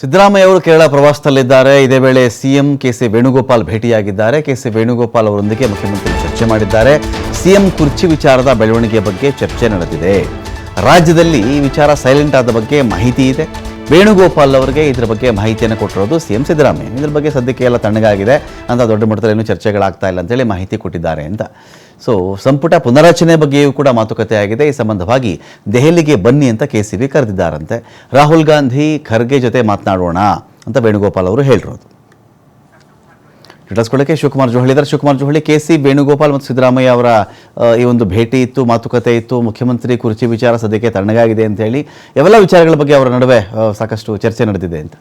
ಸಿದ್ದರಾಮಯ್ಯ ಅವರು ಕೇರಳ ಪ್ರವಾಸದಲ್ಲಿದ್ದಾರೆ. ಇದೇ ವೇಳೆ ಸಿಎಂ ಕೆ ಸಿ ವೇಣುಗೋಪಾಲ್ ಭೇಟಿಯಾಗಿದ್ದಾರೆ. ಕೆ ಸಿ ವೇಣುಗೋಪಾಲ್ ಅವರೊಂದಿಗೆ ಮುಖ್ಯಮಂತ್ರಿ ಚರ್ಚೆ ಮಾಡಿದ್ದಾರೆ. ಸಿಎಂ ಕುರ್ಚಿ ವಿಚಾರದ ಬೆಳವಣಿಗೆ ಬಗ್ಗೆ ಚರ್ಚೆ ನಡೆದಿದೆ. ರಾಜ್ಯದಲ್ಲಿ ಈ ವಿಚಾರ ಸೈಲೆಂಟ್ ಆದ ಬಗ್ಗೆ ಮಾಹಿತಿ ಇದೆ. ವೇಣುಗೋಪಾಲ್ ಅವರಿಗೆ ಇದರ ಬಗ್ಗೆ ಮಾಹಿತಿಯನ್ನು ಕೊಟ್ಟಿರೋದು ಸಿಎಂ ಸಿದ್ದರಾಮಯ್ಯ. ಇದ್ರ ಬಗ್ಗೆ ಸದ್ಯಕ್ಕೆ ಎಲ್ಲ ತಣ್ಣಗಾಗಿದೆ. ಅಂತ ದೊಡ್ಡ ಮಟ್ಟದಲ್ಲಿ ಏನೂ ಚರ್ಚೆಗಳಾಗ್ತಾ ಇಲ್ಲ ಅಂತೇಳಿ ಮಾಹಿತಿ ಕೊಟ್ಟಿದ್ದಾರೆ ಅಂತ. ಸೊ ಸಂಪುಟ ಪುನರಚನೆ ಬಗ್ಗೆಯೂ ಕೂಡ ಮಾತುಕತೆ ಆಗಿದೆ ಈ ಸಂಬಂಧವಾಗಿ ದೆಹಲಿಗೆ ಬನ್ನಿ ಅಂತ ಕೆ ಸಿ ಬಿ ಕರೆದಿದ್ದಾರಂತೆ. ರಾಹುಲ್ ಗಾಂಧಿ ಖರ್ಗೆ ಜೊತೆ ಮಾತನಾಡೋಣ ಅಂತ ವೇಣುಗೋಪಾಲ್ ಅವರು ಹೇಳಿರೋದು. ತಿಳಿಸ್ಕೊಳ್ಳೋಕೆ ಶಿವಕುಮಾರ್ ಜೋಹಳಿ ಇದ್ದಾರೆ. ಶಿವಕುಮಾರ್ ಜೋಹಳಿ, ಕೆ ಸಿ ವೇಣುಗೋಪಾಲ್ ಮತ್ತು ಸಿದ್ದರಾಮಯ್ಯ ಅವರ ಈ ಒಂದು ಭೇಟಿ ಇತ್ತು, ಮಾತುಕತೆ ಇತ್ತು. ಮುಖ್ಯಮಂತ್ರಿ ಕುರ್ಚಿ ವಿಚಾರ ಸದ್ಯಕ್ಕೆ ತಣ್ಣಗಾಗಿದೆ ಅಂತ ಹೇಳಿ. ಇವೆಲ್ಲ ವಿಚಾರಗಳ ಬಗ್ಗೆ ಅವರ ನಡುವೆ ಸಾಕಷ್ಟು ಚರ್ಚೆ ನಡೆದಿದೆ ಅಂತ?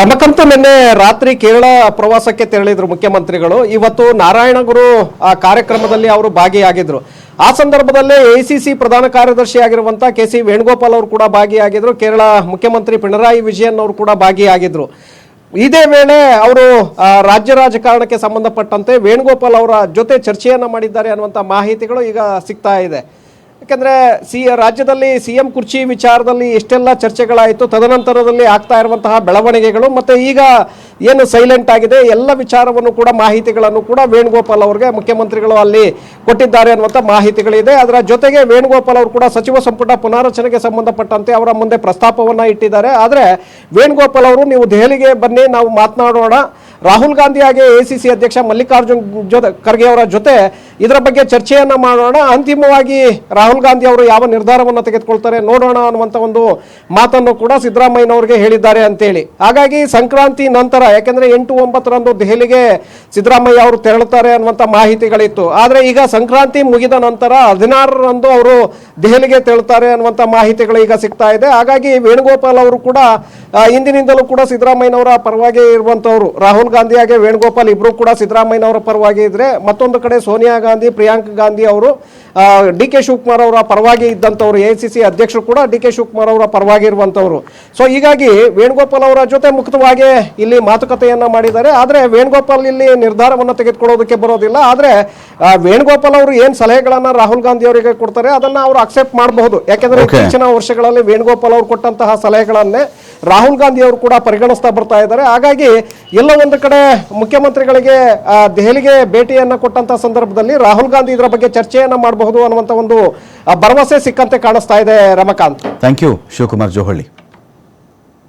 ರಮಕಂತು ನಿನ್ನೆ ರಾತ್ರಿ ಕೇರಳ ಪ್ರವಾಸಕ್ಕೆ ತೆರಳಿದ್ರು ಮುಖ್ಯಮಂತ್ರಿಗಳು. ಇವತ್ತು ನಾರಾಯಣಗುರು ಆ ಕಾರ್ಯಕ್ರಮದಲ್ಲಿ ಅವರು ಭಾಗಿಯಾಗಿದ್ರು. ಆ ಸಂದರ್ಭದಲ್ಲೇ ಎಸಿಸಿ ಪ್ರಧಾನ ಕಾರ್ಯದರ್ಶಿ ಆಗಿರುವಂತ ಕೆ ಸಿ ವೇಣುಗೋಪಾಲ್ ಅವರು ಕೂಡ ಭಾಗಿಯಾಗಿದ್ರು. ಕೇರಳ ಮುಖ್ಯಮಂತ್ರಿ ಪಿಣರಾಯಿ ವಿಜಯನ್ ಅವರು ಕೂಡ ಭಾಗಿಯಾಗಿದ್ರು. ಇದೇ ವೇಳೆ ಅವರು ರಾಜ್ಯ ರಾಜಕಾರಣಕ್ಕೆ ಸಂಬಂಧಪಟ್ಟಂತೆ ವೇಣುಗೋಪಾಲ್ ಅವರ ಜೊತೆ ಚರ್ಚೆಯನ್ನ ಮಾಡಿದ್ದಾರೆ ಅನ್ನುವಂಥ ಮಾಹಿತಿಗಳು ಈಗ ಸಿಗ್ತಾ ಇದೆ. ಯಾಕಂದ್ರೆ ಸಿ, ರಾಜ್ಯದಲ್ಲಿ ಸಿ ಎಂ ಕುರ್ಚಿ ವಿಚಾರದಲ್ಲಿ ಎಷ್ಟೆಲ್ಲ ಚರ್ಚೆಗಳಾಯಿತು. ತದನಂತರದಲ್ಲಿ ಆಗ್ತಾ ಇರುವಂತಹ ಬೆಳವಣಿಗೆಗಳು ಮತ್ತೆ ಈಗ ಏನು ಸೈಲೆಂಟ್ ಆಗಿದೆ, ಎಲ್ಲ ವಿಚಾರವನ್ನು ಕೂಡ, ಮಾಹಿತಿಗಳನ್ನು ಕೂಡ ವೇಣುಗೋಪಾಲ್ ಅವರಿಗೆ ಮುಖ್ಯಮಂತ್ರಿಗಳು ಅಲ್ಲಿ ಕೊಟ್ಟಿದ್ದಾರೆ ಅನ್ನುವಂಥ ಮಾಹಿತಿಗಳಿದೆ. ಅದರ ಜೊತೆಗೆ ವೇಣುಗೋಪಾಲ್ ಅವರು ಕೂಡ ಸಚಿವ ಸಂಪುಟ ಪುನಾರಚನೆಗೆ ಸಂಬಂಧಪಟ್ಟಂತೆ ಅವರ ಮುಂದೆ ಪ್ರಸ್ತಾಪವನ್ನು ಇಟ್ಟಿದ್ದಾರೆ. ಆದರೆ ವೇಣುಗೋಪಾಲ್ ಅವರು, ನೀವು ದೆಹಲಿಗೆ ಬನ್ನಿ, ನಾವು ಮಾತನಾಡೋಣ. ರಾಹುಲ್ ಗಾಂಧಿ ಹಾಗೆ ಸಿ ಅಧ್ಯಕ್ಷ ಮಲ್ಲಿಕಾರ್ಜುನ್ ಜೊತೆ, ಖರ್ಗೆ ಅವರ ಜೊತೆ ಇದರ ಬಗ್ಗೆ ಚರ್ಚೆಯನ್ನು ಮಾಡೋಣ. ಅಂತಿಮವಾಗಿ ರಾಹುಲ್ ಗಾಂಧಿ ಅವರು ಯಾವ ನಿರ್ಧಾರವನ್ನು ತೆಗೆದುಕೊಳ್ತಾರೆ ನೋಡೋಣ ಅನ್ನುವಂಥ ಒಂದು ಮಾತನ್ನು ಕೂಡ ಸಿದ್ದರಾಮಯ್ಯನವ್ರಿಗೆ ಹೇಳಿದ್ದಾರೆ ಅಂತೇಳಿ. ಹಾಗಾಗಿ ಸಂಕ್ರಾಂತಿ ನಂತರ, ಯಾಕೆಂದರೆ ಎಂಟು ಒಂಬತ್ತರಂದು ದೆಹಲಿಗೆ ಸಿದ್ದರಾಮಯ್ಯ ಅವರು ತೆರಳುತ್ತಾರೆ ಅನ್ನುವಂಥ ಮಾಹಿತಿಗಳಿತ್ತು. ಆದರೆ ಈಗ ಸಂಕ್ರಾಂತಿ ಮುಗಿದ ನಂತರ ಹದಿನಾರರಂದು ಅವರು ದೆಹಲಿಗೆ ತೆರಳುತ್ತಾರೆ ಅನ್ನುವಂಥ ಮಾಹಿತಿಗಳು ಈಗ ಸಿಗ್ತಾ ಇದೆ. ಹಾಗಾಗಿ ವೇಣುಗೋಪಾಲ್ ಅವರು ಕೂಡ ಇಂದಿನಿಂದಲೂ ಕೂಡ ಸಿದ್ದರಾಮಯ್ಯನವರ ಪರವಾಗಿ ಇರುವಂತವರು. ರಾಹುಲ್ ಗಾಂಧಿ ಹಾಗೆ ವೇಣುಗೋಪಾಲ್ ಇಬ್ಬರು ಕೂಡ ಸಿದ್ದರಾಮಯ್ಯನವರ ಪರವಾಗಿ ಇದ್ರೆ ಮತ್ತೊಂದು ಕಡೆ ಸೋನಿಯಾ ಗಾಂಧಿ ಪ್ರಿಯಾಂಕ್ ಗಾಂಧಿ ಅವರು ಡಿ ಕೆ ಶಿವಕುಮಾರ್ ಅವರ ಪರವಾಗಿ ಇದ್ದಂಥವ್ರು ಎ ಸಿ ಸಿ ಅಧ್ಯಕ್ಷರು ಕೂಡ ಡಿ ಕೆ ಶಿವಕುಮಾರ್ ಅವರ ಪರವಾಗಿ ಇರುವಂಥವ್ರು. ಸೊ ಹೀಗಾಗಿ ವೇಣುಗೋಪಾಲ್ ಅವರ ಜೊತೆ ಮುಕ್ತವಾಗಿ ಇಲ್ಲಿ ಮಾತುಕತೆಯನ್ನ ಮಾಡಿದ್ದಾರೆ. ಆದರೆ ವೇಣುಗೋಪಾಲ್ ಇಲ್ಲಿ ನಿರ್ಧಾರವನ್ನು ತೆಗೆದುಕೊಳ್ಳೋದಕ್ಕೆ ಬರೋದಿಲ್ಲ. ಆದರೆ ವೇಣುಗೋಪಾಲ್ ಅವರು ಏನು ಸಲಹೆಗಳನ್ನ ರಾಹುಲ್ ಗಾಂಧಿ ಅವರಿಗೆ ಕೊಡ್ತಾರೆ ಅದನ್ನ ಅವರು ಅಕ್ಸೆಪ್ಟ್ ಮಾಡಬಹುದು. ಯಾಕೆಂದರೆ. ಇತ್ತೀಚಿನ ವರ್ಷಗಳಲ್ಲಿ ವೇಣುಗೋಪಾಲ್ ಅವರು ಕೊಟ್ಟಂತಹ ಸಲಹೆಗಳನ್ನೇ ರಾಹುಲ್ ಗಾಂಧಿ ಅವರು ಕೂಡ ಪರಿಗಣಿಸ್ತಾ ಬರ್ತಾ ಇದ್ದಾರೆ. ಹಾಗಾಗಿ ಎಲ್ಲ ಒಂದು ಕಡೆ ಮುಖ್ಯಮಂತ್ರಿಗಳಿಗೆ ದೆಹಲಿಗೆ ಭೇಟಿಯನ್ನು ಕೊಟ್ಟಂತ ಸಂದರ್ಭದಲ್ಲಿ ರಾಹುಲ್ ಗಾಂಧಿ ಇದರ ಬಗ್ಗೆ ಚರ್ಚೆಯನ್ನ ಮಾಡಬಹುದು ಅನ್ನುವಂತ ಒಂದು ಭರವಸೆ ಸಿಕ್ಕಂತೆ ಕಾಣಿಸ್ತಾ ಇದೆ Ramakant. Thank you Shivakumar Johali